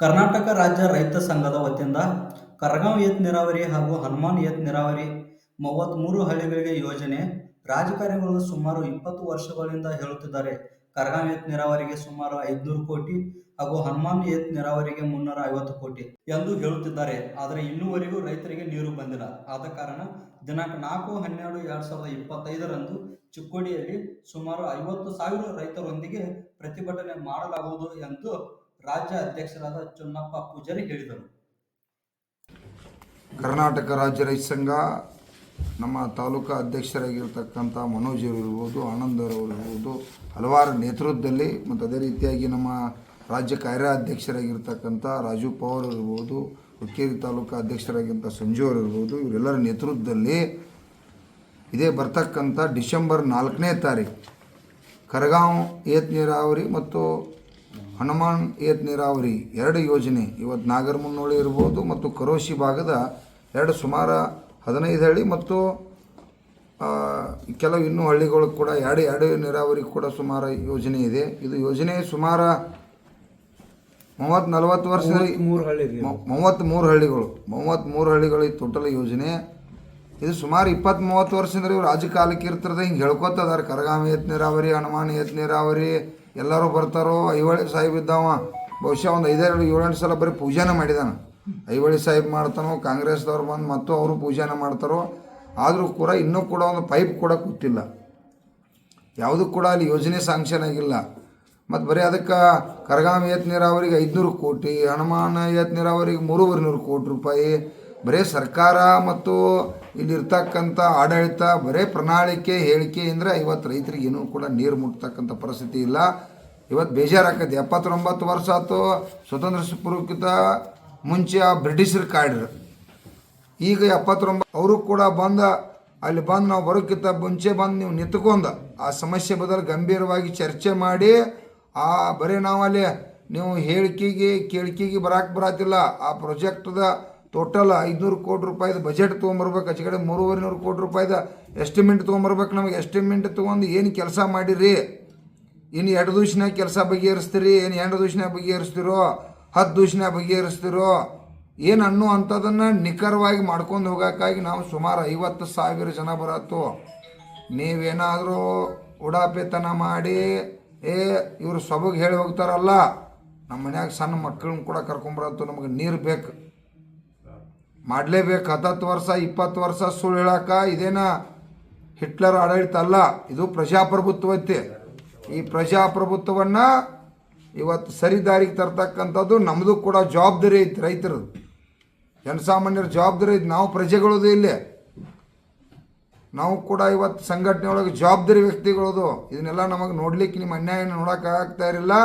ಕರ್ನಾಟಕ ರಾಜ್ಯ ರೈತ ಸಂಘದ ವತಿಯಿಂದ ಕರಗಾಂವ್ ಏತ್ ನೀರಾವರಿ ಹಾಗೂ ಹನುಮಾನ್ ಏತ್ ನೀರಾವರಿ ಮೂವತ್ತ್ಮೂರು ಹಳ್ಳಿಗಳಿಗೆ ಯೋಜನೆ ರಾಜಕಾರಣಿಗಳು ಸುಮಾರು ಇಪ್ಪತ್ತು ವರ್ಷಗಳಿಂದ ಹೇಳುತ್ತಿದ್ದಾರೆ. ಕರಗಾಂವ್ ಏತ್ ನೀರಾವರಿಗೆ ಸುಮಾರು ಐದುನೂರು ಕೋಟಿ ಹಾಗೂ ಹನುಮಾನ್ ಏತ್ ನೀರಾವರಿಗೆ ಮುನ್ನೂರ ಐವತ್ತು ಕೋಟಿ ಎಂದು ಹೇಳುತ್ತಿದ್ದಾರೆ. ಆದರೆ ಇನ್ನೂವರೆಗೂ ರೈತರಿಗೆ ನೀರು ಬಂದಿಲ್ಲ. ಆದ ಕಾರಣ ದಿನಾಂಕ ನಾಲ್ಕು ಹನ್ನೆರಡು ಎರಡ್ ಸಾವಿರದ ಇಪ್ಪತ್ತೈದರಂದು ಚಿಕ್ಕೋಡಿಯಲ್ಲಿ ಸುಮಾರು ಐವತ್ತು ಸಾವಿರ ರೈತರೊಂದಿಗೆ ಪ್ರತಿಭಟನೆ ಮಾಡಲಾಗುವುದು ಎಂದು ರಾಜ್ಯ ಅಧ್ಯಕ್ಷರಾದ ಚುನ್ನಪ್ಪ ಪೂಜಾರಿ ಹೇಳಿದರು. ಕರ್ನಾಟಕ ರಾಜ್ಯ ರೈತ ಸಂಘ ನಮ್ಮ ತಾಲೂಕಾ ಅಧ್ಯಕ್ಷರಾಗಿರ್ತಕ್ಕಂಥ ಮನೋಜ್ ಇರ್ಬೋದು, ಆನಂದ್ ಅವರು ಇರ್ಬೋದು, ಹಲವಾರು ನೇತೃತ್ವದಲ್ಲಿ ಮತ್ತು ಅದೇ ರೀತಿಯಾಗಿ ನಮ್ಮ ರಾಜ್ಯ ಕಾರ್ಯಾಧ್ಯಕ್ಷರಾಗಿರ್ತಕ್ಕಂಥ ರಾಜು ಪವಾರ್ ಇರ್ಬೋದು, ಹುಕ್ಕೇರಿ ತಾಲೂಕಾ ಅಧ್ಯಕ್ಷರಾಗಿದ್ದಂಥ ಸಂಜು ಅವರು ಇರ್ಬೋದು, ಇವರೆಲ್ಲರ ನೇತೃತ್ವದಲ್ಲಿ ಇದೇ ಬರ್ತಕ್ಕಂಥ ಡಿಸೆಂಬರ್ ನಾಲ್ಕನೇ ತಾರೀಕು ಕರಗಾಂವ್ ಏತ್ ನೀರಾವರಿ ಮತ್ತು ಹನುಮಾನ್ ಏತ್ ನೀರಾವರಿ ಎರಡು ಯೋಜನೆ. ಇವತ್ತು ನಾಗರಮುನ್ನೋಳಿ ಇರ್ಬೋದು ಮತ್ತು ಕರೋಶಿ ಭಾಗದ ಎರಡು ಸುಮಾರು ಹದಿನೈದು ಹಳ್ಳಿ ಮತ್ತು ಕೆಲವು ಇನ್ನೂ ಹಳ್ಳಿಗಳು ಕೂಡ ಎರಡು ಎರಡು ನೀರಾವರಿ ಕೂಡ ಸುಮಾರು ಯೋಜನೆ ಇದೆ. ಇದು ಯೋಜನೆ ಸುಮಾರು ಮೂವತ್ತು ನಲವತ್ತು ವರ್ಷದಲ್ಲಿ ಮೂವತ್ತ್ಮೂರು ಹಳ್ಳಿಗಳು. ಮೂವತ್ತ್ಮೂರು ಹಳ್ಳಿಗಳು ಈ ಟೋಟಲ್ ಯೋಜನೆ. ಇದು ಸುಮಾರು ಇಪ್ಪತ್ತು ಮೂವತ್ತು ವರ್ಷದಿಂದ ಇವ್ರು ರಾಜಕಾಲಕ್ಕೆ ಇರ್ತದೆ ಹಿಂಗೆ ಹೇಳ್ಕೊತದಾರೆ. ಕರಗಾಮಿ ಏತ್ ನೀರಾವರಿ ಹನುಮಾನ್ ಏತ್ ನೀರಾವರಿ ಎಲ್ಲರೂ ಬರ್ತಾರೋ ಐವಳಿ ಸಾಹೇಬ್ ಇದ್ದಾವ. ಬಹುಶಃ ಒಂದು ಐದಾರು ಏಳೆಂಟು ಸಲ ಬರೀ ಪೂಜೆನ ಮಾಡಿದಾನೆ. ಐವಳಿ ಸಾಹೇಬ್ ಮಾಡ್ತಾನೋ, ಕಾಂಗ್ರೆಸ್ದವ್ರು ಬಂದು ಮತ್ತು ಅವರು ಪೂಜೆನ ಮಾಡ್ತಾರೋ, ಆದರೂ ಕೂಡ ಇನ್ನೂ ಕೂಡ ಒಂದು ಪೈಪ್ ಕೂಡ ಕೂತಿಲ್ಲ. ಯಾವುದೂ ಕೂಡ ಅಲ್ಲಿ ಯೋಜನೆ ಸಾಂಕ್ಷನ್ ಆಗಿಲ್ಲ. ಮತ್ತು ಬರೀ ಅದಕ್ಕೆ ಕರಗಾಮ ಏತ್ ನೀರಾವರಿಗೆ ಐದುನೂರು ಕೋಟಿ, ಹನುಮಾನ ಏತ್ ನೀರಾವರಿಗೆ ಮೂರುವರೆ ನೂರು ಕೋಟಿ ರೂಪಾಯಿ ಬರೀ ಸರ್ಕಾರ ಮತ್ತು ಇಲ್ಲಿರ್ತಕ್ಕಂಥ ಆಡಳಿತ, ಬರೇ ಪ್ರಣಾಳಿಕೆ, ಹೇಳಿಕೆ ಅಂದರೆ ಇವತ್ತು ರೈತರಿಗೆ ಏನೂ ಕೂಡ ನೀರು ಮುಟ್ತಕ್ಕಂಥ ಪರಿಸ್ಥಿತಿ ಇಲ್ಲ. ಇವತ್ತು ಬೇಜಾರಾಕೈತಿ ಎಪ್ಪತ್ತೊಂಬತ್ತು ವರ್ಷ ಆಯ್ತು, ಸ್ವತಂತ್ರ ಪೂರ್ವಕ್ಕಿಂತ ಮುಂಚೆ ಆ ಬ್ರಿಟಿಷರು ಕಾಡ್ರು. ಈಗ ಎಪ್ಪತ್ತೊಂಬತ್ತು, ಅವರು ಕೂಡ ಬಂದ, ಅಲ್ಲಿ ಬಂದು ನಾವು ಬರೋಕ್ಕಿಂತ ಮುಂಚೆ ಬಂದು ನೀವು ನಿಂತ್ಕೊಂಡ, ಆ ಸಮಸ್ಯೆ ಬದಲು ಗಂಭೀರವಾಗಿ ಚರ್ಚೆ ಮಾಡಿ, ಆ ಬರೀ ನಾವು ಅಲ್ಲಿ ನೀವು ಹೇಳಿಕೆಗೆ, ಕೇಳಿಕೆಗೆ ಬರಾಕ್ ಬರತ್ತಿಲ್ಲ ಆ ಪ್ರಾಜೆಕ್ಟ್ದ ಟೋಟಲ್ ಐದುನೂರು ಕೋಟಿ ರೂಪಾಯಿದು ಬಜೆಟ್ ತೊಗೊಂಬರ್ಬೇಕು. ಆಚೆ ಕಡೆ ಮೂರುವರೆ ನೂರು ಕೋಟಿ ರೂಪಾಯಿದ ಎಸ್ಟಿಮೇಟ್ ತೊಗೊಂಬರ್ಬೇಕು ನಮಗೆ. ಎಸ್ಟಿಮೇಟ್ ತೊಗೊಂಡು ಏನು ಕೆಲಸ ಮಾಡಿರಿ? ಇನ್ನು ಎರಡು ದಿವ್ಸನಾಗ ಕೆಲಸ ಬಗೆಹರಿಸ್ತೀರಿ? ಏನು ಎರಡು ದಿವ್ಸನಾಗ ಬಗೆಹರಿಸ್ತಿರೋ? ಹತ್ತು ದಿವ್ಸನಾಗ ಬಗೆಹರಿಸ್ತಿರೋ? ಏನು ಅನ್ನೋ ಅಂಥದನ್ನು ನಿಖರವಾಗಿ ಮಾಡ್ಕೊಂಡು ಹೋಗೋಕ್ಕಾಗಿ ನಾವು ಸುಮಾರು ಐವತ್ತು ಸಾವಿರ ಜನ ಬರತ್ತು. ನೀವೇನಾದರೂ ಉಡಾಪೆತನ ಮಾಡಿ, ಏ, ಇವರು ಸೊಬಗೆ ಹೇಳಿ ಹೋಗ್ತಾರಲ್ಲ ನಮ್ಮ ಮನ್ಯಾಗ ಸಣ್ಣ ಮಕ್ಕಳನ್ನ ಕೂಡ ಕರ್ಕೊಂಬರತ್ತು ನಮಗೆ ನೀರು ಬೇಕು. ಮಾಡಲೇಬೇಕು ಹತ್ತತ್ತು ವರ್ಷ, ಇಪ್ಪತ್ತು ವರ್ಷ ಸುಳ್ಳು ಹೇಳಕ್ಕೆ ಇದೇನ ಹಿಟ್ಲರ್ ಆಡಳಿತ ಅಲ್ಲ, ಇದು ಪ್ರಜಾಪ್ರಭುತ್ವ ಐತೆ ಈ ಪ್ರಜಾಪ್ರಭುತ್ವವನ್ನು ಇವತ್ತು ಸರಿ ದಾರಿಗೆ ತರ್ತಕ್ಕಂಥದ್ದು ನಮ್ಮದು ಕೂಡ ಜವಾಬ್ದಾರಿ ಐತಿ ರೈತರದು ಜನಸಾಮಾನ್ಯರ ಜವಾಬ್ದಾರಿ ಐತಿ. ನಾವು ಪ್ರಜೆಗಳದು ಇಲ್ಲಿ. ನಾವು ಕೂಡ ಇವತ್ತು ಸಂಘಟನೆ ಒಳಗೆ ಜವಾಬ್ದಾರಿ ವ್ಯಕ್ತಿಗಳದು. ಇದನ್ನೆಲ್ಲ ನಮಗೆ ನೋಡ್ಲಿಕ್ಕೆ ನಿಮ್ಮ ಅನ್ಯಾಯನ ನೋಡೋಕೆ ಆಗ್ತಾ ಇರಲಿಲ್ಲ.